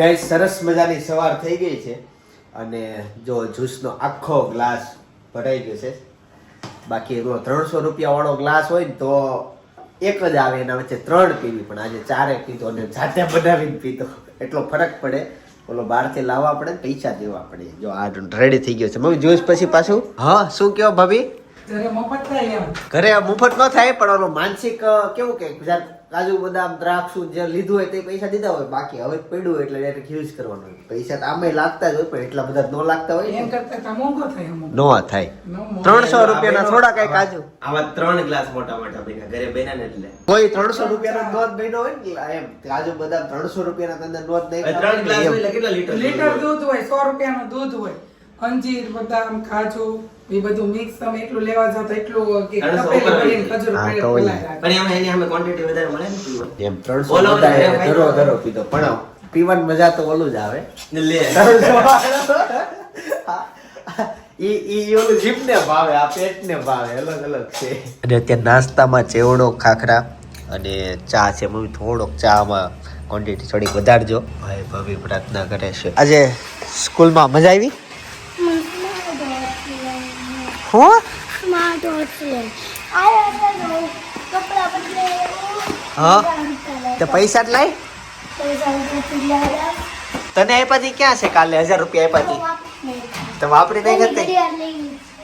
Guys સરસ મજાની સવાર થઈ ગઈ છે અને જો જ્યુસનો આખો ગ્લાસ ભરાઈ ગયો છે. બાકી એનો ત્રણસો રૂપિયાવાળો ગ્લાસ હોય ને તો એક જ આવે એના વચ્ચે ત્રણ પીવી પણ આજે ચારે પીધો અને જાતે બનાવીને પીધો. એટલો ફરક પડે. ઓલો બહારથી લાવવા પડે ને પૈસા દેવા પડે. જો આ રેડી થઈ ગયો છે. મમ્મી જ્યુસ પછી પાછું? હા શું કહો ભાભી? ઘરે મફત થાય ઘરે મફત ન થાય પણ ઓલો માનસિક કેવું કે જ્યારે કાજુ બદામ દ્રાક્ષ જે લીધું હોય તે પૈસા દીધા હોય બાકી હવે પડ્યું હોય એટલે ડાયરેક્ટ યુઝ કરવાનો હોય. પૈસા તો આમે લાગતા જ હોય પણ એટલા બધા ન લાગતા હોય એમ કરતા તો મોંઘો થાય નો થાય. ત્રણસો રૂપિયાના થોડા કઈ કાજુ? આવા ત્રણ ગ્લાસ મોટા મોટા બન્યા ઘરે બેના ને એટલે. કોઈ ત્રણસો રૂપિયાનો નોંધ બન્યો હોય ને એમ. કાજુ બદામ ત્રણસો રૂપિયાના અંદર નોંધ નહીં ત્રણ ગ્લાસ એટલે કેટલા લીટર લીટર દૂધ હોય સો રૂપિયાનું દૂધ હોય. અંજીર બદામ કાજુ એ બધું મિક્સ તમે એટલું લેવા જાવ તો એટલું કે કપેલી ભરીને ખજૂર. પણ એમાં એની અમે ક્વોન્ટિટી વધારે મળે ને એમ ત્રણસો ઓલો ઓલો બધાએ એમ ધરો ધરો પીધો પણ પીવાની મજા તો ઓલું જ આવે. ને લે. ઈ ઈ ઓલું જીભને ભાવે આ પેટને ભાવે. અલગ અલગ છે. અને અત્યારે નાસ્તામાં ચેવડો ખાખરા અને ચા છે. મમ્મી થોડોક ચામાં ક્વોન્ટિટી થોડીક વધારજો. ભાઈ ભાભી પ્રાર્થના કરે છે. આજે સ્કૂલમાં મજા આવી? હું? માં આયા તો કપડા બદલે હા? તો પૈસા જ લાય. તને આપ્યા હતી ક્યાં છે કાલે? હજાર રૂપિયા આપ્યા હતી તો વાપરી નહીં કરતી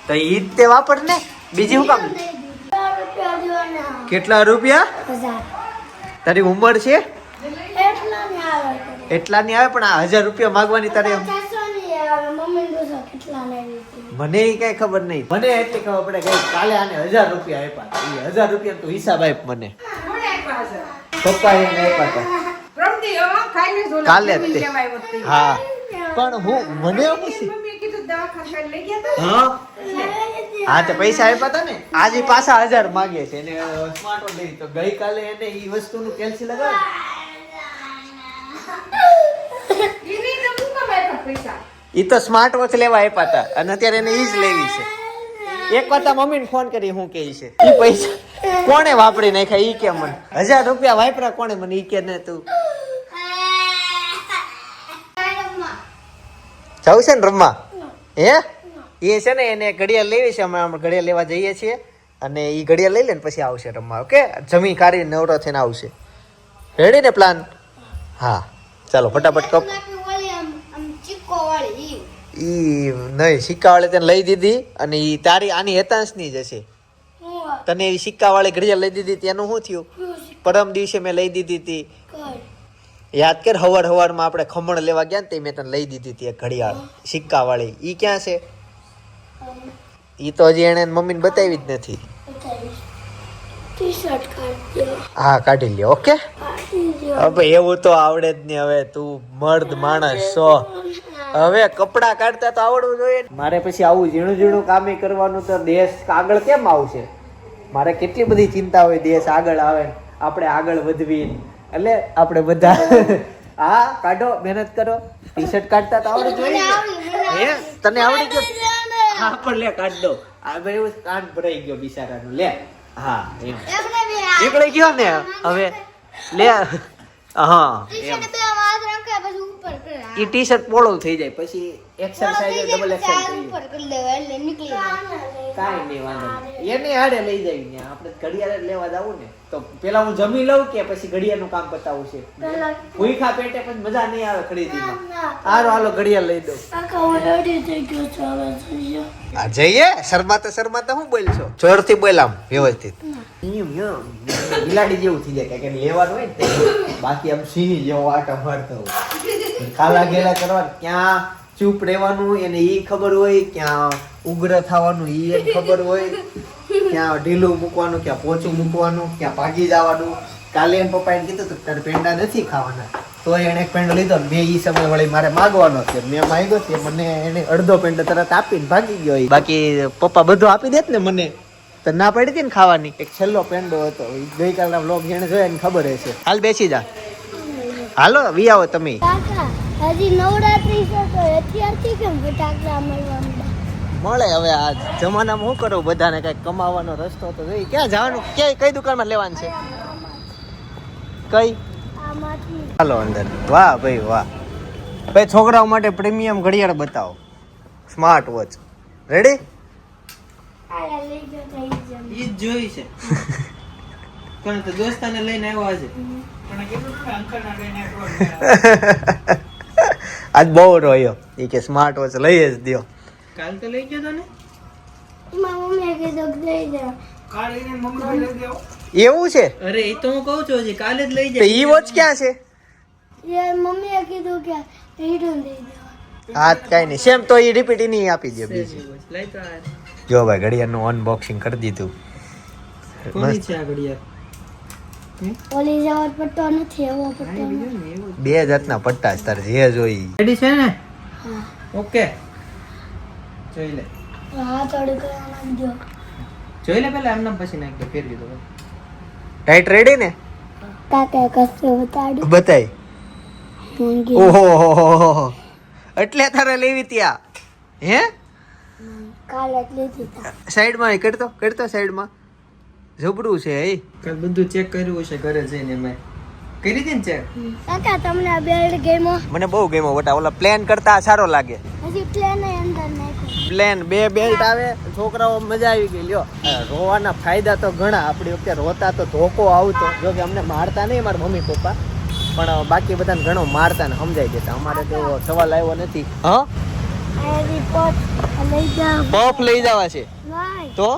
તો. ઈ જ તે વાપર ને. બીજી હું કામ? કેટલા રૂપિયા? તારી ઉંમર છે? એટલા ને આવે ની આવે પણ આ હજાર રૂપિયા માગવાની તારે મને કઈ ખબર નહીં. મને એટલી ખબર પડે કે કાલે આને હજાર રૂપિયા આપ્યા એ હજાર રૂપિયા તો હિસાબ આપ મને. કોણે આપ્યા છે? પપ્પા એને આપ્યા હતા. કાલે જ તે. હા. પણ હું મને લઈ? હા? હા તો પૈસા આપ્યા હતા ને? આજે પાછા હજાર માંગે છે. એને સ્માર્ટ વોચ લીધી. તો ગઈકાલે એને ઈ વસ્તુનું કેલ્સી લગાવ નહીં તો સ્માર્ટ વોચ લેવા આપ્યા હતા અને અત્યારે એને ઈ જ લેવી છે. એક વાર મમ્મીને ફોન કરી, હું કે છે. એ પૈસા કોણે વાપરી નાખ્યા? ઈ કે મને. હજાર રૂપિયા વાપરા કોણે મને? ઈ કે ને તું. જવું છે ને રમવા? હે? એ છે ને એને ઘડિયાળ લેવી છે. અમે ઘડિયાળ લેવા જઈએ છીએ. અને એ ઘડિયાળ લઈ લે ને પછી આવશે રમવા, ઓકે? જમી કાઢી નવરો થઈને આવશે. રેડી ને પ્લાન હા. ચાલો, ફટાફટ કપ ઓલી આમ આમ ચીકો વાળી ઈ નહીં સિક્કાવાળી તને લઈ દીધી અને ઈ તારી આની હેતાંશની જ હશે. તને એ સિક્કાવાળી ઘડિયાળ લઈ દીધી તેનું શું થયું? પરમ દિવસે મેં લઈ દીધી હતી યાદ કર હવાર હવારમાં આપણે ખમણ લેવા ગયા ને તે મેં તને લઈ દીધી હતી ઘડિયાળ સિક્કાવાળી ઈ ક્યાં છે? ઈ તો હજી એને મમ્મીને બતાવી જ નથી. હા કાઢી લે ઓકે? હવે એવું તો આવડે જ નહીં હવે તું મર્દ માણસ છો. હવે કપડા કાઢતા તો આવડવું જોઈએ. મારે પછી આવું ઝીણું ઝીણું કામે કરવાનું તો દેશ આગળ કેમ આવશે? મારે કેટલી બધી ચિંતા હોય દેશ આગળ આવે આપણે આગળ વધવી એટલે આપણે બધા હા કાઢો મહેનત કરો. ટી શર્ટ કાઢતા તો આવડવું જોઈએ. હે? તને આવડી ગયો? હા પણ લે કાઢ દો. આ ભાઈ કાન ભરાઈ ગયો બિચારાનું. લે. હા નીકળી ગયો ને હવે લે હા. ઈ ટી શર્ટ પોળું થઈ જાય પછી એક્સરસાઇઝ ડબલ કરી એટલે નીકળી જાય. નહીં વાંધો એને હારે લઈ જાય ને આપણે ઘડિયાળ લેવા જવું ને તો પેલા હું જમી લઉં કે પછી ઘડિયાળનું કામ પતાવું છે? ભૂખા પેટે પછી મજા નહીં આવે ખરીદીમાં. હારો હાલો ઘડિયાળ લઈ દઉં. કાકા હું રેડી થઈ ગયો છું. હવે જઈએ. શરમાતા શરમાતા હું બોલશો? જોરથી થી આમ વ્યવસ્થિત. બિલાડી જેવું થઈ જાય કે લેવાનું હોય ને બાકી આમ સિંહ જેવો આટા મારતો ખાલા ગેલા કરવા ક્યાં ચૂપ રહેવાનું એને એ ખબર હોય, ક્યાં ઉગ્ર થવાનું એ એને ખબર હોય, ક્યાં ઢીલું મૂકવાનું, ક્યાં પોચું મૂકવાનું, ક્યાં ભાગી જવાનું. કાલે એમ પપ્પાએ કીધું તું તારે પેંડા નથી ખાવાના. તો એણે એક પેંડો લીધો મેં ઈ સમય વળી મારે માગવાનો છે. મેં માંગ્યો છે, મને એને અડધો પેંડો તરત આપીને ભાગી ગયો. બાકી પપ્પા બધું આપી દેત ને મને. તો ના પડી હતી ને ખાવાની? એક છેલ્લો પેંડો હતો. ગઈકાલના બ્લોગ જેને જોયા એને ખબર હશે. હાલ બેસી જા. હાલો, વી આવો તમે. હજી નવરાત્રી છે તો અત્યારથી કેમ ફટાકડા મળવા મળે હવે આ જમાનામાં શું કરું? બધાને કઈ કમાવાનો રસ્તો તો જોઈ ક્યાં જવાનું? ક્યાંય કઈ દુકાનમાં લેવાનું છે? કઈ? ચાલો અંદર. વાહ ભાઈ વાહ. ભાઈ છોકરાઓ માટે પ્રીમિયમ ઘડિયાળ બતાવો. Smart watch. રેડી આ લઈ જાઓ થઈ જાય ઈ જ જોઈ છે. પણ તો દોસ્તાને લઈને આવ્યો આજે પણ કેટલું અંકલ ના લઈને આવ્યો. આજ બહુ રોયો. એ કે સ્માર્ટ વોચ લઈ જ દ્યો. કાલ તો લઈ ગયો તો ને એમાં મમ્મીએ કીધું કે લઈ જાઓ કાલે એને મમ્મી લઈ દેવો એવું છે? અરે એ તો હું કહું છું હજી કાલે જ લઈ જાય. ઈ વોચ ક્યાં છે? એ મમ્મીએ કીધું કે રિટર્ન દઈ દેવા હા કઈ નહીં. સેમ તો એ રિપીટ નહીં આપી દે બીજી. જાય લઈ તો જો ભાઈ ઘડિયાળનું અનબોક્સિંગ કરી દીધું. કોની મસ્ત. છે આ ઘડિયાળ? ઓલી જવાર પટ્ટો નથી એવો પટ્ટો બે જાતના પટ્ટા છે તારે જે જોઈ. રેડી છે ને? ઓકે. જોઈ લે. હા થોડુંક નાખજો જોઈ લે પેલા એમને પછી નાખ દે ફેરવી દો. ટાઈટ રેડી ને? કાકા કશું બતાડું? બતાય. ઓહો એટલે તારે લેવી ત્યાં. હે? કાલે જ લીધી સાઈડમાં કરતો કરતો સાઈડમાં જબરું છે એ? કાલ બધું ચેક કર્યું હશે ઘરે જઈને મેં કરી હતી ને ચેક કાકા તમને આ બેલ્ટ ગેમો? મને બહુ ગેમો બટા ઓલા પ્લેન કરતા સારો લાગે. હજી પ્લેન અંદર નાખ્યો. પ્લેન બે બેલ્ટ આવે છોકરાઓ મજા આવી ગઈ લ્યો. રોવાના ફાયદા તો ઘણા આપણી વખતે રોતા તો ધોકો આવતો. જો કે અમને મારતા નહીં મારા મમ્મી પપ્પા પણ બાકી બધાને ઘણો મારતા ને સમજાઈ દેતા અમારે તો સવાલ આવ્યો નથી. હા પફ લઈ જવા છે. તો?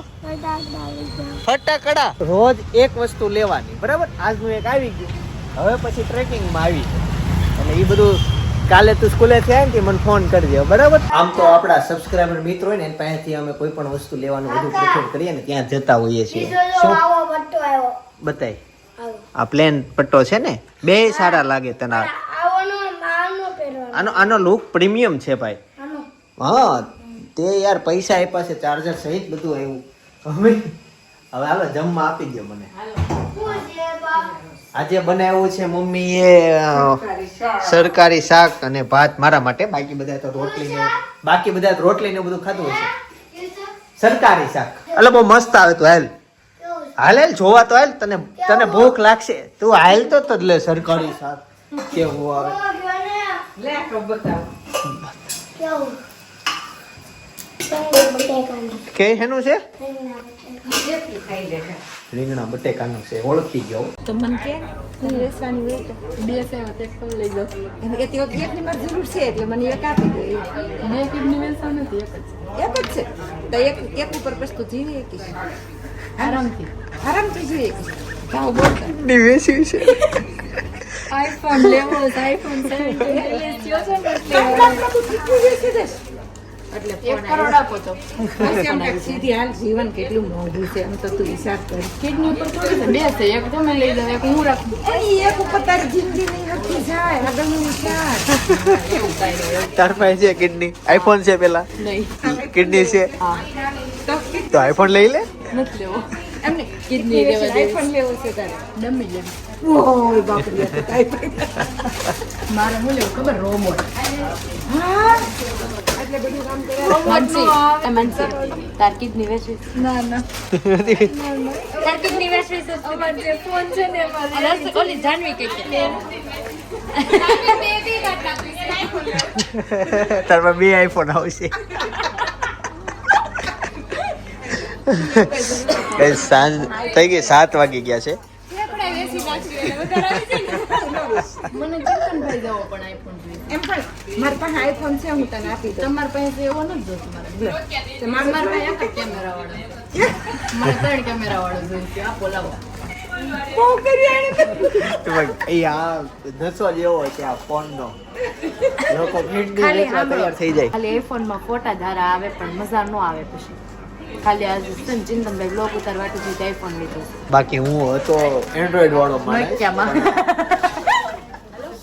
ફટાકડા રોજ એક વસ્તુ લેવાની બરાબર? આજનું એક આવી ગયું. હવે પછી ટ્રેકિંગમાં આવી છે અને એ બધું કાલે તું સ્કૂલે થયા ને મને ફોન કરજે બરાબર? આમ તો આપણા સબસ્ક્રાઇબર મિત્રો હોય ને એની પાસેથી અમે કોઈ પણ વસ્તુ લેવાનું બધું પ્રેફર કરીએ ને ત્યાં જતા હોઈએ છીએ. બતાય. આ પ્લેન પટ્ટો છે ને? બે સારા લાગે તને આનો આનો આનો લુક પ્રીમિયમ છે ભાઈ. આનો. હા તે યાર પૈસા આપ્યા છે ચાર્જર સહિત બધું આવ્યું હવે હવે હાલો જમવા આપી દો મને. શું છે બા આજે બનાવ્યું છે મમ્મીએ સરકારી શાક અને ભાત. મારા માટે બાકી બધા તો રોટલી ને બાકી બધા રોટલી ને બધું ખાધું છે સરકારી શાક. એટલે બહુ મસ્ત આવે તો હાલ. હાલ હાલ જોવા તો હાલ તને તને ભૂખ લાગશે. તું હાલ તો તો જ લે સરકારી શાક. કેવું આવે? લે બતાવો કેવું? કે એનું છે? રીંગણા બટેકા. બટેકાનું છે ઓળખી ગયો. તો મને કે હું વેચવાની હોય તો બે સેવા તે ફળ લઈ જાઉં. એને કે તેઓ એકની મારે જરૂર છે એટલે મને એક આપી દે. બે કિડની વેચવા નથી એક જ એક જ છે? તો એક એક ઉપર પછી તું જીવી એકીશ આરામથી. આરામથી જીવી એકીશ ભાવ બોલતા નિવેશી છે. આઈફોન લેવો છે આઈફોન સેવન્ટીન થયો સીધી હાલ જીવન કેટલું મોંઘું છે એમ તો તું હિસાબ કર. કિડની ઉપર છે બે છે એક તમે લઈ જાવ એક હું રાખું. એક ઉપર તારી જિંદગી નહીં હતી જાય આગળનું વિચાર એવું કાંઈ નહીં, તાર પાસે છે કિડની? આઈફોન છે પેલા? નહીં. કિડની છે? તો તો આઈફોન લઈ લે? નથી લેવો. એમને કિડની લેવા આઈફોન લેવો છે તારે. ડમી લેવું ઓય બાપરે આ તો મારે હું લેવું ખબર? રોમો હા? એટલે બધું કામ કરે. મનસી એ મનસી તાર કિડની વેચવી ના ના. તાર કિડની વેચવી છે અમાર જે ફોન છે ને અમારે ઓલી જાનવી કે છે? બે. આઈફોન આવશે. સાંજ થઈ ગઈ સાત વાગી ગયા છે. મને ચિંતનભાઈ જવો પણ આઈફોન એમ પણ મારી પાસે આઈફોન છે હું તને આપી દઉં. તમારી પાસે એવો નથી જોતું મારે. મારે મારી પાસે એક કેમેરા વાળો મારે ત્રણ કેમેરા વાળો જોઈએ આપો લાવો ફોટા ધારા આવે પણ મજા ન આવે પછી. ખાલી આ ચિંતનભાઈ બ્લોગ ઉતારવા આઈફોન લીધો બાકી હું હતો એન્ડ્રોઈડ વાળો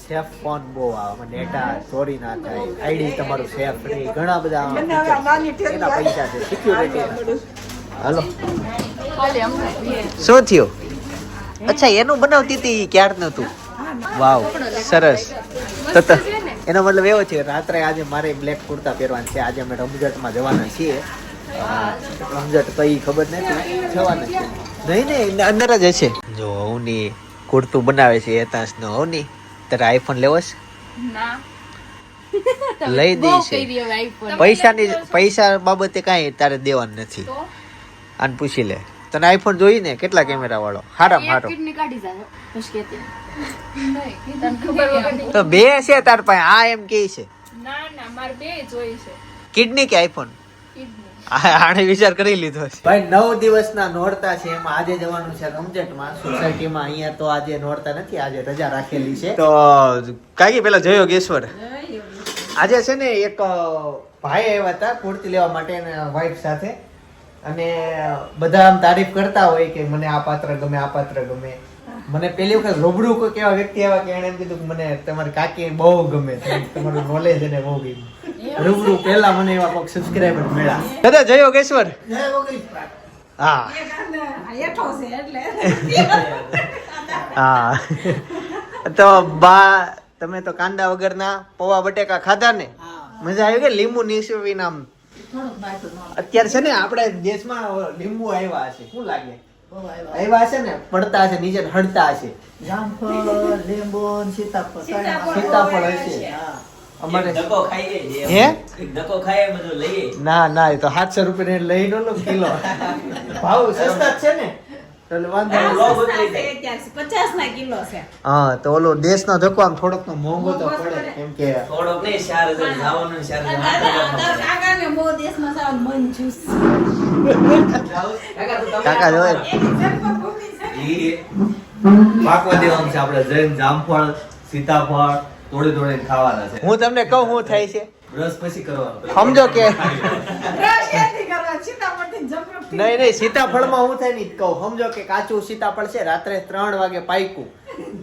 સેફ ફોન બહુ આવે? ડેટા ચોરી ના થાય. આઈડી તમારું સેફ રહે ઘણા બધા એના પૈસા છે. Security hello. શું થયું? અચ્છા એનું બનાવતી હતી ક્યારનું તું વાવ સરસ. તો એનો મતલબ એવો છે રાત્રે આજે મારે બ્લેક કુર્તા પહેરવાના છે. આજે અમે રમઝટમાં જવાના છીએ. રમઝટ કઈ ખબર નથી. જવાના છે. નહીં નહીં અંદર જ હશે. જો અવની કુર્તું બનાવે છે એતાંશ નો અવની તારે આઈફોન લેવો છે? લઈ iPhone. પૈસાની પૈસા બાબતે કાંઈ તારે દેવાનું નથી. આને પૂછી લે. તને આઈફોન જોઈ ને કેટલા કેમેરા વાળો? હારામ હારો. તો. બે છે તાર પાસે આ એમ કે છે. ના ના મારે બે જોઈ છે. કિડની કે આઈફોન આણે વિચાર કરી લીધો છે. ભાઈ નવ દિવસના નોરતા છે એમાં આજે જવાનું છે રમઝટમાં. સોસાયટીમાં અહીંયા તો આજે નોરતા નથી આજે રજા રાખેલી છે. તો કાકી પેલા જયો ગેશ્વર આજે છે ને એક ભાઈ આવ્યા હતા કુર્તી લેવા માટે વાઈફ સાથે. અને બધા આમ તારીફ કરતા હોય કે મને આ પાત્ર ગમે આ પાત્ર ગમે. મને પહેલી વખત રૂબરૂ કોઈ કેવા વ્યક્તિ આવ્યા કે એણે એમ કીધું કે મને તમારી કાકી બહુ ગમે તમારું નોલેજ એને બહુ ગમ્યું. રૂબરૂ પહેલા મને એવા કોઈક સબસ્ક્રાઇબર મળ્યા. દાદા જય યોગેશ્વર. હા. હેઠો છે એટલે. હા. તો બા તમે તો કાંદા વગરના પૌવા બટેકા ખાધા ને? મજા આવી કે લીંબુ નીસવી નામ. અત્યારે છે ને આપણે દેશમાં લીંબુ આવ્યા છે. શું લાગે? આવ્યા. છે ને પડતા છે નીચે હડતા છે. જામફળ લીંબુ સીતાફળ સીતાફળ હશે અમારે ધક્કો ખાઈ. હે? ધક્કો ખાઈ બધું લઈએ. ના ના એ તો સાતસો રૂપિયા લઈ નો લો કિલો. ભાવ સસ્તા છે ને. જાય. ના હા તો ઓલો દેશનો ધક્કો આમ થોડોક મોંઘો તો પડે કેમ કે થોડોક નહીં ચાર હજાર જવાનું ચાર કાકા ઈ પાકવા દેવાનું છે આપણે જૈન જામફળ સીતાફળ તોડી તોડીને ખાવાના છે. હું તમને કહું શું થાય છે. રસ પછી કરવાનો. સમજો કે બ્રશ નહીં નહીં સીતાફળમાં હું થાય નહીં કહું. સમજો કે કાચું સીતાફળ છે રાત્રે ત્રણ વાગે પાક્યું.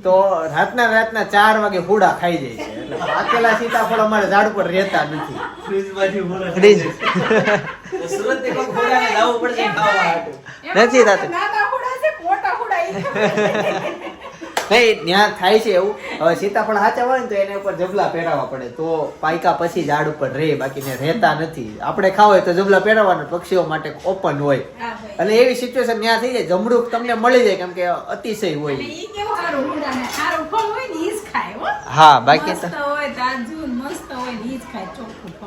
તો રાતના રાતના ચાર વાગે હુડા ખાઈ જાય છે. એટલે પાકેલા સીતાફળ અમારે ઝાડ પર રહેતા નથી. ફ્રીજ. નથી થતું. નાના હુડા છે મોટા હુડા ઈ. નહીં ત્યાં થાય છે એવું? હવે સીતાફળ સાચા હોય ને તો એને ઉપર જબલા પહેરાવવા પડે. તો પાયકા પછી ઝાડ ઉપર રહે બાકી ને રહેતા નથી. આપણે ખાવ હોય તો જબલા પહેરાવવાના પક્ષીઓ માટે ઓપન હોય. અને એવી સિચ્યુએશન ત્યાં થઈ જાય જમરૂક તમને મળી જાય કેમ કે અતિશય હોય. હો. બાકી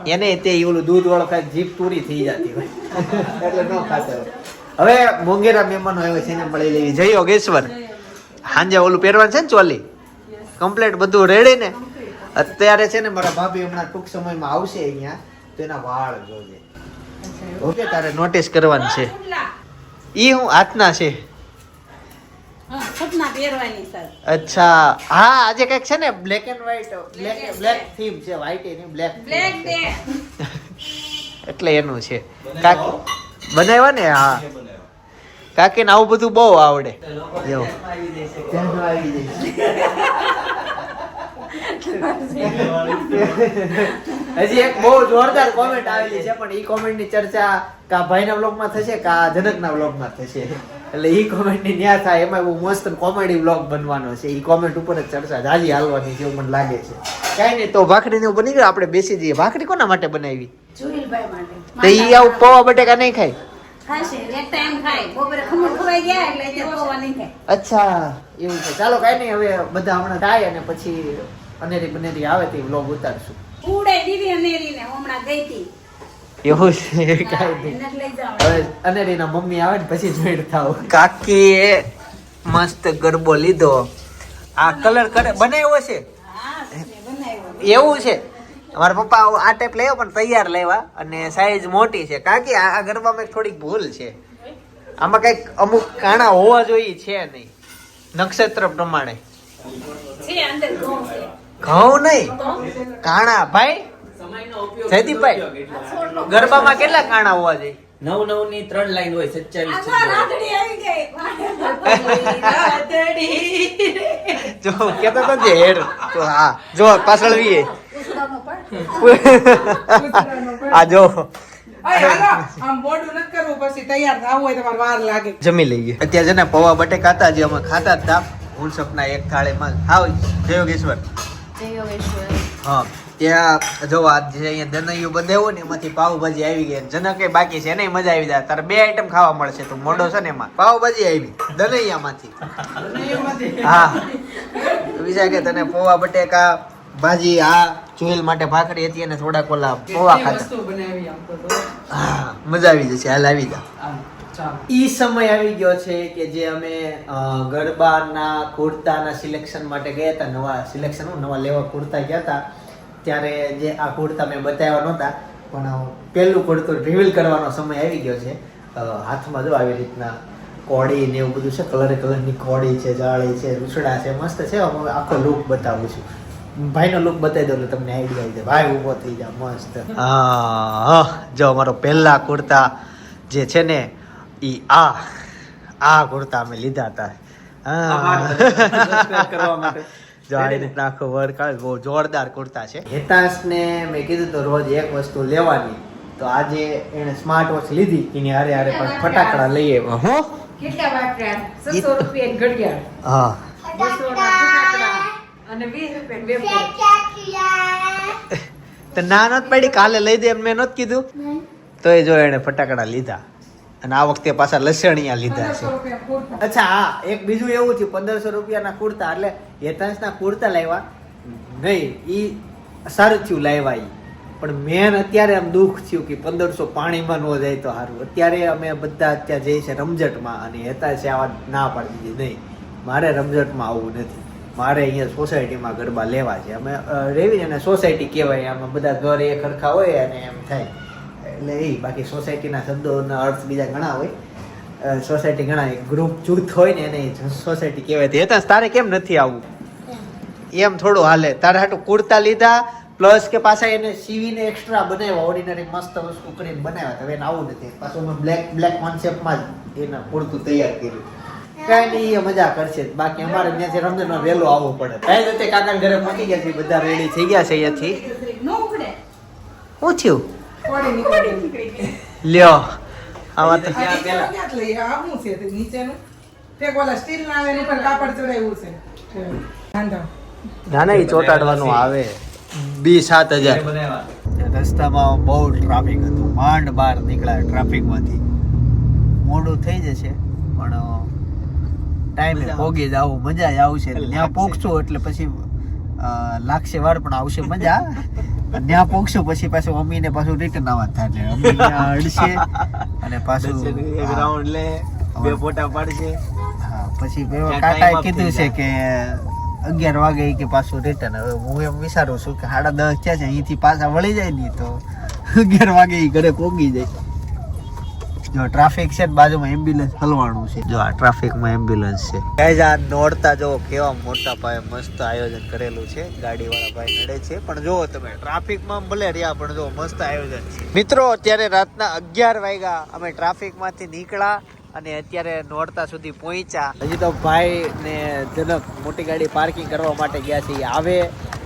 એને તે ઓલું દૂધ વાળો ખાય જીભ પૂરી થઈ જતી હોય. એટલે ન ખાતા હવે મોંઘેરા મહેમાનો આવ્યો છે એને મળી લેવી જય યોગેશ્વર. સાંજે ઓલું પહેરવાનું છે ને ચોલી? કમ્પ્લેટ બધું રેડી ને? અત્યારે છે ને મારા ભાભી હમણાં ટૂંક સમયમાં આવશે અહીંયા તો એના વાળ જોજે. ઓકે તારે નોટિસ કરવાનું છે. ઈ હું હાથના છે. હા, સપના પહેરવાની સર. અચ્છા હા આજે કંઈક છે ને black and white black black theme છે વ્હાઈટ એની બ્લેક બ્લેક ડે એટલે એનું છે. કાકી બનાવ્યા ને? હા. કાકીને આવું બધું બહુ આવડે. જો હજી એક બહુ જોરદાર કોમેન્ટ આવેલી છે પણ ઈ કોમેન્ટની ચર્ચા કા ભાઈના વ્લોગમાં થશે કા જનકના વ્લોગમાં થશે. એટલે ઈ કોમેન્ટની ન્યા થાય એમાં બહુ મસ્ત કોમેડી વ્લોગ બનવાનો છે. ઈ કોમેન્ટ ઉપર જ ચર્ચા જાજી હાલવાની જેવું મને લાગે છે. કાંઈ નહીં તો ભાખરી ને એવું બની ગયું આપણે બેસી જઈએ. ભાખરી કોના માટે બનાવી? માટે. તો ઈ આવું પૌવા બટેકા નહીં ખાય? અચ્છા એવું છે. ચાલો કાંઈ નહીં હવે બધા હમણાં થાય અને પછી અનેરી બનેરી આવે તે વ્લોગ ઉતારશું. હમણાં ગઈ હતી. એવું છે કાંઈ હવે અનેરીના મમ્મી આવે ને પછી થાવ. કાકીએ મસ્ત ગરબો લીધો. આ કલર કરે બનાવ્યો છે? એવું છે? મારા પપ્પા આ ટાઈપ લેવા પણ તૈયાર લેવા. અને સાઈઝ મોટી છે. કાકી આ આ ગરબામાં થોડીક ભૂલ છે. આમાં કંઈક અમુક કાણા હોવા જોઈએ છે નહીં. નક્ષત્ર પ્રમાણે. ઘઉં નહીં? કાણા. ભાઈ? જયદીપભાઈ ગરબામાં કેટલા કાણા હોવા જોઈએ? નવ નવની ત્રણ લાઈન હોય સત્યાવીસ આ રાધડી આવી ગઈ. રાધડી જો કેતા તો જે હેર તો હા જો પાછળ વીએ આ જો. અય હાલો. આમ મોઢું નથી કરવું પછી તૈયાર થવું હોય તમારે વાર લાગે. જમી લઈએ. અત્યારે છે ને પૌવા બટેકા હતા જે અમે ખાતા જ હતા. હું સપના એક થાળીમાં હાવ જય યોગેશ્વર. જય યોગેશ્વર. હા ત્યાં જો આ જે અહીંયા દનૈયું બંધાવ્યું ને એમાંથી પાવભાજી આવી ગઈ. જનકે બાકી છે એને મજા આવી જાય. તારે બે આઈટમ ખાવા મળશે તું મોડો છે ને એમાં. પાવભાજી આવી. દનૈયામાંથી. હા. બીજા કે તને પૌવા બટેકા ભાજી આ ચુહેલ માટે ભાખરી હતી અને થોડાક કોલા પૌવા ખાતા વસ્તુ બનાવી આમ તો જો. હા, મજા આવી જશે હાલ આવી જા ઈ સમય આવી ગયો છે કે જે અમે ગરબાના કુર્તાના સિલેક્શન માટે ગયા હતા નવા સિલેક્શન નવા લેવા કુર્તા ગયા હતા. ત્યારે જે આ કુર્તા મેં બતાવ્યા નહોતા પણ પહેલું કુર્તું રિવીલ કરવાનો સમય આવી ગયો છે. હાથમાં જો આવી રીતના કોડી ને એવું બધું છે કલર કલરની કોડી છે જાળી છે રૂસડા છે મસ્ત છે. હું આખો લુક બતાવું છું. ભાઈનો લુક બતાવી દઉં તમને આઈડિયા આવી જાય. ભાઈ ઊભો થઈ જાય મસ્ત. હા જો અમારો પહેલા કુર્તા જે છે ને ઈ આ આ કુર્તા અમે લીધા હતા કરવા જો આ રીતના આખો વર્ક આવે બહુ જોરદાર કુર્તા છે. હેતાશને મેં કીધું તો રોજ એક વસ્તુ લેવાની. તો આજે એને સ્માર્ટ વોચ લીધી એની હારે હારે પણ ફટાકડા લઈ આવ્યો. હો? કેટલા વાપર્યા છસો રૂપિયા ઘડિયાળ. હા. બસો ના ફટાકડા અને રૂપિયા તો ના નત પડી કાલે લઈ દે એમ મેં નત કીધું. તો એ જો એને ફટાકડા લીધા. અને આ વખતે પાછા લસણિયા લીધા છે. અચ્છા હા એક બીજું એવું થયું પંદરસો રૂપિયાના કુર્તા એટલે હેતાંશના કુર્તા લાવ્યા. નહીં ઈ સારું થયું લાવ્યા ઈ. પણ મેન અત્યારે આમ દુઃખ થયું કે પંદરસો પાણીમાં ન જાય તો સારું. અત્યારે અમે બધા અત્યારે જઈએ છે રમઝટમાં અને હેતાંશે આવા ના પાડી દીધી. નહીં મારે રમઝટમાં આવવું નથી. મારે અહીંયા સોસાયટીમાં ગરબા લેવા છે. અમે રેવી અને સોસાયટી કહેવાય આમાં બધા ઘર એ ખરખા હોય અને એમ થાય. એટલે એ બાકી સોસાયટીના શબ્દોના અર્થ બીજા ઘણા હોય. સોસાયટી ઘણા ગ્રુપ જૂથ હોય ને એને સોસાયટી કહેવાય. તો હેતાંશ તારે કેમ નથી આવવું એમ થોડું હાલે. તારે હાટું કુર્તા લીધા પ્લસ કે પાછા એને સીવીને એક્સ્ટ્રા બનાવ્યા ઓર્ડિનરી મસ્ત વસ્તુ કરીને બનાવ્યા. તો એને આવું નથી. પાછું અમે બ્લેક બ્લેક કોન્સેપ્ટમાં જ એના કુર્તું તૈયાર કર્યું. કાંઈ નહીં એ મજા કરશે. બાકી અમારે ત્યાંથી રમઝાનમાં વહેલું આવવું પડે. કાંઈ રીતે કાકા ઘરે પહોંચી ગયા છે બધા રેડી થઈ ગયા છે અહીંયાથી. શું થયું. લ્યો આમાં તો આ નીચેનું ક્યાંથી લઈએ? આ શું છે? તે નીચેનું? તે ઓલા સ્ટીલ ના આવે એ ચોટાડવાનું બી સાત હજાર. રસ્તામાં બહુ ટ્રાફિક હતું. માંડ બહાર નીકળ્યા ટ્રાફિકમાંથી મોડું થઈ જશે પણ ટાઈમે પોગી જાવ મજા આવશે. ત્યાં પોગશું એટલે પછી લાગશે વાર પણ આવશે મજા. ત્યાં પોગશું પછી પાછું મમ્મીને પાછું રિટર્ન આવવા થાય એટલે અડશે અને પાછું ગ્રાઉન્ડ લે બે ફોટા પાડશે. હા, પછી કાકાએ કીધું છે કે અગિયાર વાગે કે પાછું રિટર્ન હવે હું એમ વિચારું છું કે સાડા દસ થયા છે અહીંથી પાછા વળી જાય નહીં તો. અગિયાર વાગે ઘરે પોગી જાય. જો ટ્રાફિક છે બાજુમાં એમ્બ્યુલન્સ હલવાનું છે. જો આ ટ્રાફિકમાં એમ્બ્યુલન્સ છે. ગાઈઝ આ નોડતા જો કેવા મોટા પાયે મસ્ત આયોજન કરેલું છે. ગાડી વાળા ભાઈ નડે છે. પણ જો તમે ટ્રાફિકમાં ભલે રહ્યા પણ જો મસ્ત આયોજન છે. મિત્રો અત્યારે રાતના અગિયાર વાગ્યા. અમે ટ્રાફિકમાંથી નીકળ્યા અને અત્યારે નોડતા સુધી પહોંચ્યા. હજી તો ભાઈ ને જનક મોટી ગાડી પાર્કિંગ કરવા માટે ગયા છે આવે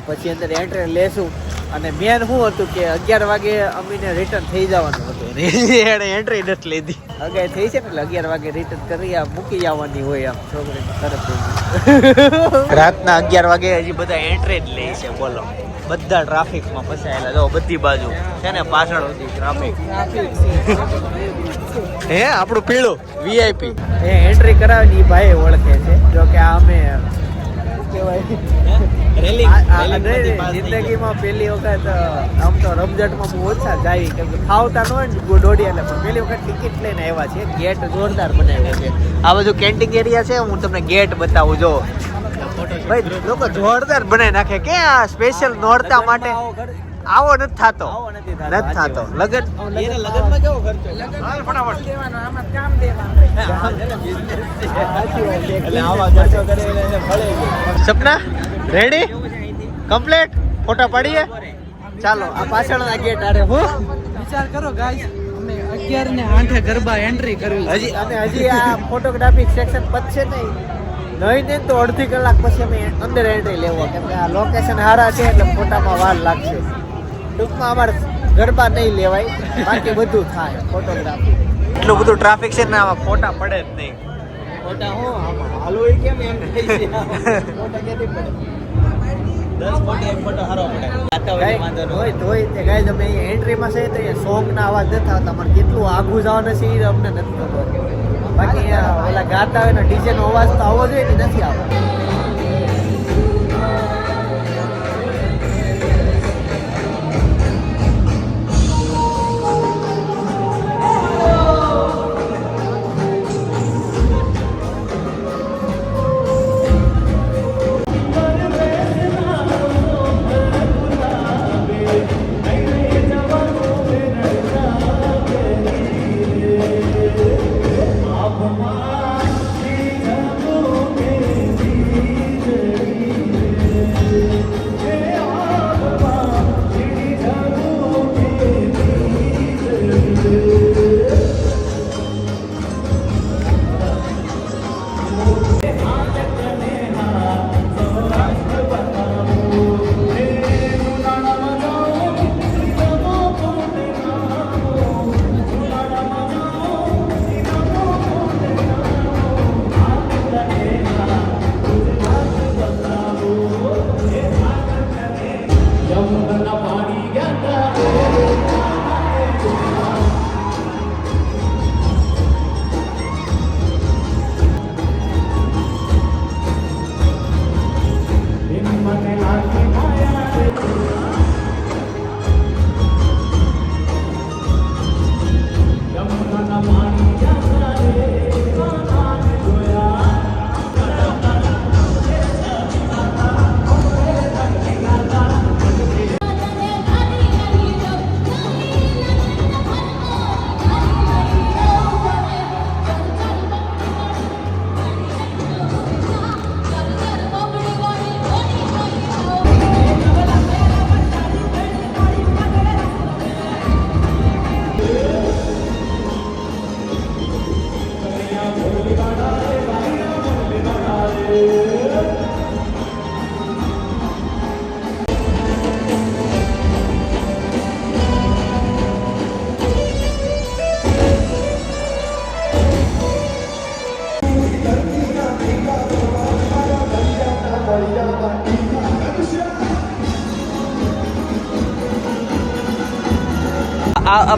પછી અંદર એન્ટ્રી લેશું. અને મેન શું હતું કે અગિયાર વાગે અમીને રિટર્ન થઈ જવાનું હતું. એન્ટ્રી નથી લીધી. અગાઈ થઈ છે ને એટલે અગિયાર વાગે રિટર્ન કરી આ મૂકી જવાની હોય આમ. છોકરી તરફ રાતના અગિયાર વાગે હજી બધા એન્ટ્રી જ લે છે બોલો. બધા ટ્રાફિકમાં ફસાયેલા. જો બધી બાજુ. છે ને પાછળ સુધી ટ્રાફિક હે આપણું પીળું વીઆઈપી એ એન્ટ્રી કરાવી એ ભાઈ ઓળખે છે. જો કે આ અમે જિંદગીમાં પહેલી વખત આમ તો રમઝટમાં બહુ ઓછા જાય કેમ કે ખાવતા ન હોય ને દોડી એટલે પણ પહેલી વખત ટિકિટ લઈને આવ્યા છે ગેટ જોરદાર બનાવ્યો છે. આ બાજુ કેન્ટીન એરિયા છે. હું તમને ગેટ બતાવું જો. ભાઈ લોકો જોરદાર બનાવી નાખે. કે આ સ્પેશિયલ નોરતા માટે? આવો નથી થાતો. નથી થાતો લગન લગનમાં કેવો ખર્ચો દેવાનો આમાં કામ દેવાનું. આવા ખર્ચો કરે એટલે એને ફળે ગયું. સપના? રેડી કમ્પ્લીટ ફોટા પાડીએ? ચાલો આ પાછળના ગેટ આરે હું. વિચાર કરો ગાઈસ અમે અગિયાર ને આઠે ગરબા એન્ટ્રી કરવી હજી અને હજી આ ફોટોગ્રાફી સેક્શન પતશે નહીં. નહીં ને તો અડધી કલાક પછી અમે અંદર એન્ટ્રી લેવો. કેમ કે આ લોકેશન હારા છે એટલે ફોટામાં વાર લાગશે. ટૂંકમાં અમારે ગરબા નહીં લેવાય બાકી બધું થાય ફોટોગ્રાફી એટલું બધું ટ્રાફિક છે ને આમાં ફોટા પડે જ નહીં. ફોટા હું? ય કેમ એમ ફોટા ક્યાંથી પડે? ન એન્ટ્રીમાં છે તો એ સોંગના અવાજ નથી આવતા. પણ કેટલું આઘું જવાનું છે એ અમને નથી ખબર. બાકી અહીંયા ઓલા ગાતા હોય ને ડીજે નો અવાજ તો આવવો જોઈએ કે નથી આવતો.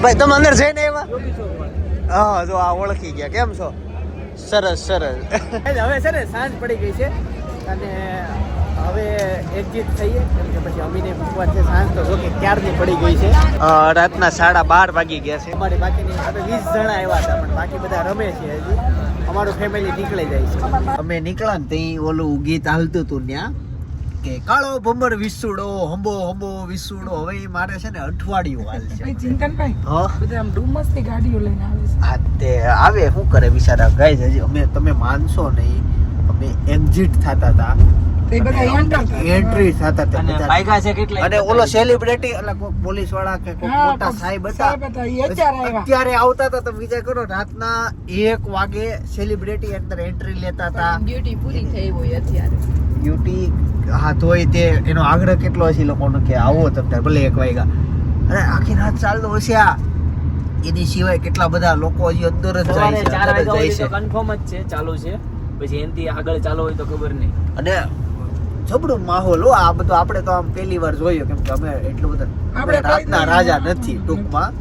ભાઈ તમે અંદર જઈને એવા? હા જો આ ઓળખી ગયા. કેમ છો? સરસ સરસ. હવે છે ને સાંજ પડી ગઈ છે અને હવે એક્ઝિટ થઈએ. કેમ કે પછી અમીને મૂકવા છે સાંજ તો જોકે ક્યારની પડી ગઈ છે? રાતના સાડા બાર વાગી ગયા છે. અમારી બાકીની આપણે વીસ જણા આવ્યા હતા પણ બાકી બધા રમે છે હજી. અમારું ફેમિલી નીકળી જાય છે. અમે નીકળ્યા ને ઓલું ગીત હાલતું હતું ત્યાં. કે કાળો ભમર વિસુડો હંબો હંબો વિસુડો. હવે મારે છે ને અઠવાડિયું હાલ છે. ભાઈ ચિંતનભાઈ હા? બધા આમ ડુમસથી ગાડીઓ લઈને આવે છે. આ તે આવે શું કરે બિચારા? ગાઈઝ હજી અમે તમે માનશો નહીં અમે એક્ઝિટ થતા હતા. એન્ટ્રી થતા હતા. અને છે કેટલા અને ઓલો સેલિબ્રિટી એટલે કોઈ પોલીસવાળા કે કોઈ મોટા સાહેબ હતા. અત્યારે આવતા હતા તમે વિચાર કરો રાતના એક વાગે સેલિબ્રિટી અંદર એન્ટ્રી લેતા હતા. ડ્યુટી પૂરી થઈ હોય અત્યારે. ડ્યુટી હા તોય તે એનો આગ્રહ કેટલો હશે લોકોનો કે આવો તમને ભલે એક વાગ્યા. અરે આખી રાત ચાલતો હશે આ. એની સિવાય કેટલા બધા લોકો હજી અંદર જ જાય તો છે. કન્ફર્મ જ છે ચાલુ છે. પછી એનથી આગળ ચાલુ હોય તો ખબર નહીં. અને જબડું માહોલ હો. આ બધું આપણે તો આમ પહેલી વાર જોયું કેમ કે અમે એટલું બધું આપણે રાતના રાજા નથી ટૂંકમાં.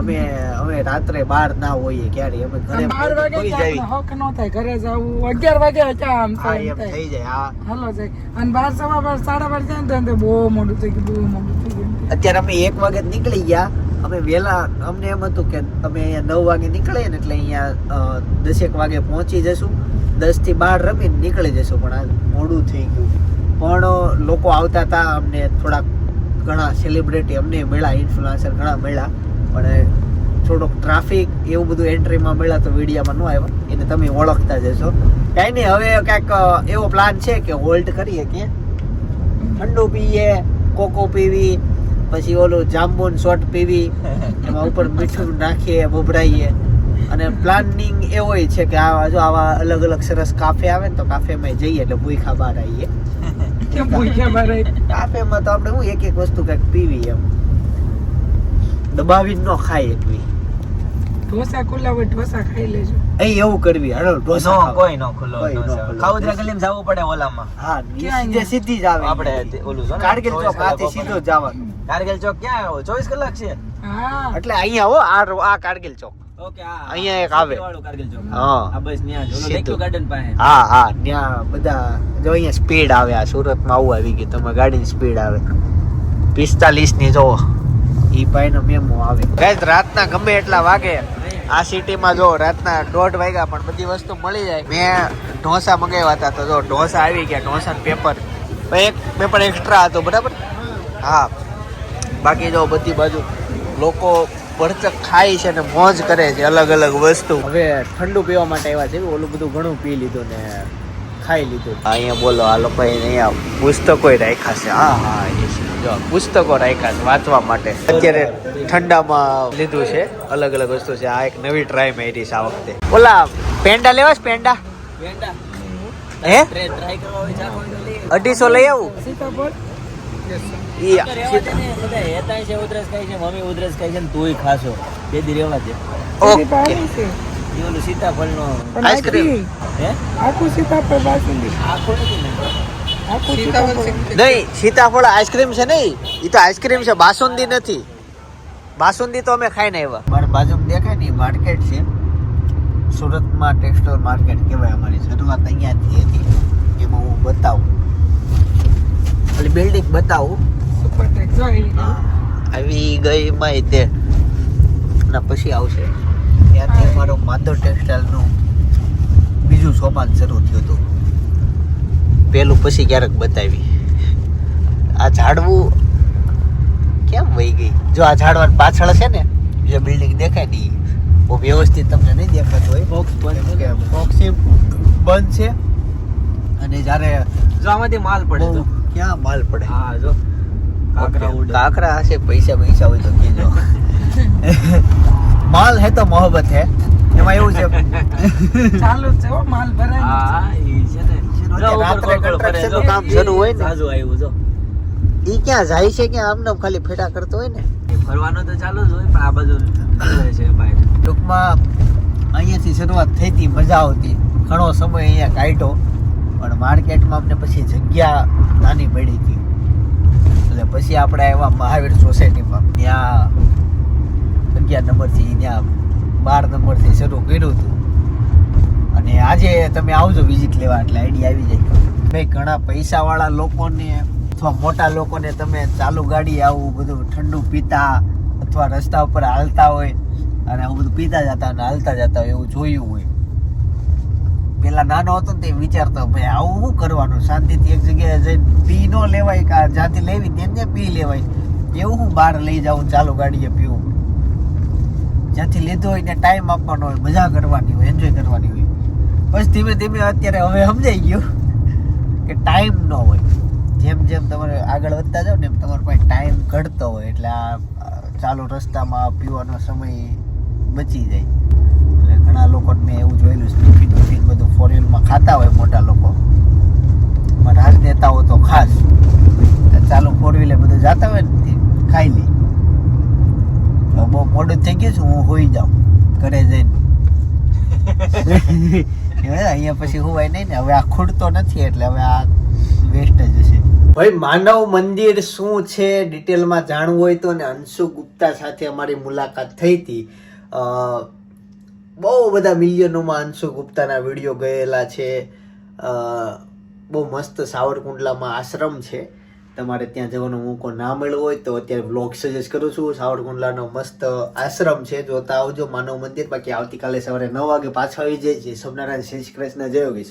અમે અમે રાત્રે બહાર ના હોઈએ ક્યારે અમે ઘરે બાર વાગે હક ન થાય. ઘરે જવું અગિયાર વાગે હતા આમ થઈ જાય હા. હલો જાય. અને બાર સવા બાર સાડા બાર જાય ને બહુ મોડું થઈ ગયું બહુ મોડું થઈ ગયું. અત્યારે અમે એક વાગે નીકળી ગયા. અમે વહેલા અમને એમ હતું કે અમે અહીંયા નવ વાગે નીકળીએ ને એટલે અહીંયા દસેક વાગે પહોંચી જશું. દસથી બાર રમીને નીકળી જશું પણ આ મોડું થઈ ગયું. પણ લોકો આવતા હતા, અમને થોડાક ઘણા સેલિબ્રિટી અમને મળ્યા ઇન્ફ્લુએન્સર ઘણા મળ્યા, પણ થોડોક ટ્રાફિક એવું બધું એન્ટ્રીમાં મળ્યા તો વિડીયામાં ન આવ્યા. એને તમે ઓળખતા જશો કાંઈ નહીં, હવે કાંઈક એવો પ્લાન છે કે હોલ્ડ કરીએ કે ઠંડુ પીએ કોકો પીવી, પછી ઓલું જાંબુન શોટ પીવી, એમાં ઉપર મીઠું નાખીએ ભભરાઈએ અને પ્લાનિંગ એવો છે કે આ જો આવા અલગ અલગ સરસ કાફે આવે ને તો કાફેમાં જઈએ એટલે ભૂખા બહાર આવીએ. કેમ ભૂખ્યા બારે કાફેમાં તો આપણે હું એક એક વસ્તુ કંઈક પીવી એમ. દબાવી ન ખાય એટલી ઢોસા ખુલ્લા હોય ઢોસા ખાઈ લેજો. અહીં એવું કરવી હરો ઢોસા કોઈ નો ખુલ્લો. ખાઉદરા ગલીમાં જવું પડે ઓલામાં. હા ક્યાં સીધી જ આવે. આપણે ઓલું છે કારગિલ ચોક આથી સીધો જ જવાનું. કારગિલ ચોક ક્યાં આવ્યો ચોવીસ કલાક છે? હા. એટલે અહીંયા હો આ રો- આ કારગિલ ચોક. અહીંયા એક આવે. હા. બસ ન્યા ગાર્ડન પાસે. હા હા ત્યાં બધા જો અહીંયા સ્પીડ આવે આ સુરતમાં આવું આવી ગયું તમે ગાડીની સ્પીડ આવે. પિસ્તાલીસની જો ઈ ભાઈનો મેમો આવે. ગાઈસ રાતના ગમે એટલા વાગે. આ સિટીમાં જો રાતના દોઢ વાગ્યા પણ બધી વસ્તુ મળી જાય. મેં ઢોસા મંગાવ્યા હતા તો જો ઢોસા આવી ગયા ઢોસા પેપર એક પેપર એક્સ્ટ્રા હતો બરાબર? હા. બાકી જો બધી બાજુ લોકો ભરચક ખાય છે અને મોજ કરે છે અલગ અલગ વસ્તુ. હવે ઠંડુ પીવા માટે આવ્યા છે ઓલું બધું ઘણું પી લીધું ને ખાઈ લીધું. અહીંયા બોલો આ લોકો અહીંયા પુસ્તકો રાખ્યા છે. હા હા એ જો પુસ્તકો રાખ્યા છે વાંચવા માટે. અત્યારે ઠંડામાં લીધું છે. અલગ અલગ વસ્તુ છે. આ એક નવી ટ્રાય મેરી છે આ વખતે. ઓલા પેંડા લેવા છે પેંડા? પેંડા. હે? અઢીસો લઈ આવું? બધા હેતાય છે ઉધરસ ખાય છે મમ્મી ઉધરસ ખાય છે ને તુંય ખાશો. બે દી રહેવા દે. ઓકે. એ ઓલું સીતાફળનો આઈસ્ક્રીમ. હે? આખું સીતાફળ બાસુંદી આખો નથી ને. આખું સીતાફળ નહીં સીતાફળ આઈસ્ક્રીમ છે નહીં. એ તો આઈસ્ક્રીમ છે બાસુંદી નથી. બાસુંદી તો અમે ખાઈને આવ્યા. મારા બાજુમાં દેખાય ને માર્કેટ છે. સુરતમાં ટેક્સટાઇલ માર્કેટ કહેવાય અમારી શરૂઆત અહીંયાથી હતી. એમાં હું બતાવું. એટલે બિલ્ડિંગ બતાવું સુપર ટેક્સ જો એની આવી ગઈ માં તે. અને પછી આવશે. ત્યાંથી અમારો માધવ ટેક્સટાઇલનું બીજું સોપાન શરૂ થયું હતું. પેલું પછી ક્યારેક બતાવી. આ ઝાડવું કેમ વહી ગઈ? જો આ ઝાડવા પાછળ છે ને જે બિલ્ડિંગ દેખાય ને બહુ વ્યવસ્થિત તમને નહીં દેખાતું હોય. બોક્સ બંધ બોક્સિંગ બંધ છે. અને જ્યારે જો આમાંથી માલ પડે તો. ક્યાં માલ પડે? હા જો. કાંકરા. હશે પૈસા પૈસા હોય તો કહેજો. માલ હે તો મોહબ્બત હે. એમાં એવું છે. ચાલુ જ છે ઓ માલ ભરાય હા ઈ છે ને. રાત્રે કોકડો ફરે construction જો. નું કામ જનું હોય ને. સાજુ આવ્યું જો. ઈ ક્યાં જાય છે ક્યાં? આમને ખાલી ફેટા કરતો હોય ને? એ ફરવાનું તો ચાલુ જ હોય પણ આ બાજુ છે ભાઈ ટૂંકમાં અહીંયાથી શરૂઆત થઈ હતી મજા આવતી. ઘણો સમય અહીંયા કાઢ્યો. પણ માર્કેટમાં અમને પછી જગ્યા નાની પડી હતી. એટલે પછી આપણે આવ્યા મહાવીર સોસાયટીમાં. ત્યાં અગિયાર નંબરથી, ત્યાં બાર નંબરથી શરૂ કર્યું હતું. અને આજે તમે આવજો વિઝિટ લેવા, એટલે આઈડિયા આવી જાય. ભાઈ, ઘણા પૈસાવાળા લોકોને અથવા મોટા લોકોને તમે ચાલુ ગાડી આવું બધું ઠંડુ પીતા અથવા રસ્તા ઉપર હાલતા હોય અને આવું બધું પીતા જતા અને હાલતા જતા હોય એવું જોયું હોય. પેલા નાનો હતો ને તે વિચારતો, ભાઈ આવું શું કરવાનું? શાંતિથી એક જગ્યાએ જઈને પી ન લેવાય કા જ્યાંથી લેવી તેને પી લેવાય. એવું હું બહાર લઈ જાઉં, ચાલુ ગાડીએ પીવું. જ્યાંથી લીધો હોય ને ટાઈમ આપવાનો હોય, મજા કરવાની હોય એન્જોય કરવાની હોય. બસ ધીમે ધીમે અત્યારે હવે સમજાઈ ગયું કે ટાઈમ ન હોય. જેમ જેમ તમારે આગળ વધતા જાઓ ને એમ તમારો પાસે ટાઈમ ઘટતો હોય, એટલે આ ચાલુ રસ્તામાં પીવાનો સમય બચી જાય. ઘણા લોકો મેં એવું જોયેલું છે ટિફિન બિફિન બધું ફોર વ્હીલમાં ખાતા હોય મોટા લોકો. પણ રાજનેતાઓ તો ખાસ. ચાલુ ફોર વ્હીલે બધું જતા હોય ને ખાઈ લે. બહુ મોડું થઈ ગયું છે હું હોઈ જાઉં. ઘરે જઈને. અહીંયા પછી હોવાય નહીં ને હવે આ ખૂટતો નથી એટલે હવે આ વેસ્ટ જ હશે ભાઈ માનવ મંદિર શું છે? ડિટેલમાં જાણવું હોય તો ને અંશુ ગુપ્તા સાથે અમારી મુલાકાત થઈ હતી. બહુ બધા મિલિયનોમાં અંશુ ગુપ્તાના વીડિયો ગયેલા છે. બહુ મસ્ત સાવરકુંડલામાં આશ્રમ છે. તમારે ત્યાં જવાનો મોકો ના મળ્યો હોય તો અત્યારે બ્લોગ સજેસ્ટ કરું છું. સાવરકુંડલાનો મસ્ત આશ્રમ છે. જોતા આવજો માનવ મંદિર. બાકી આવતીકાલે સવારે નવ વાગે પાછા આવી જાય છે સોમનારાયણ શ્રી કૃષ્ણ જયોગી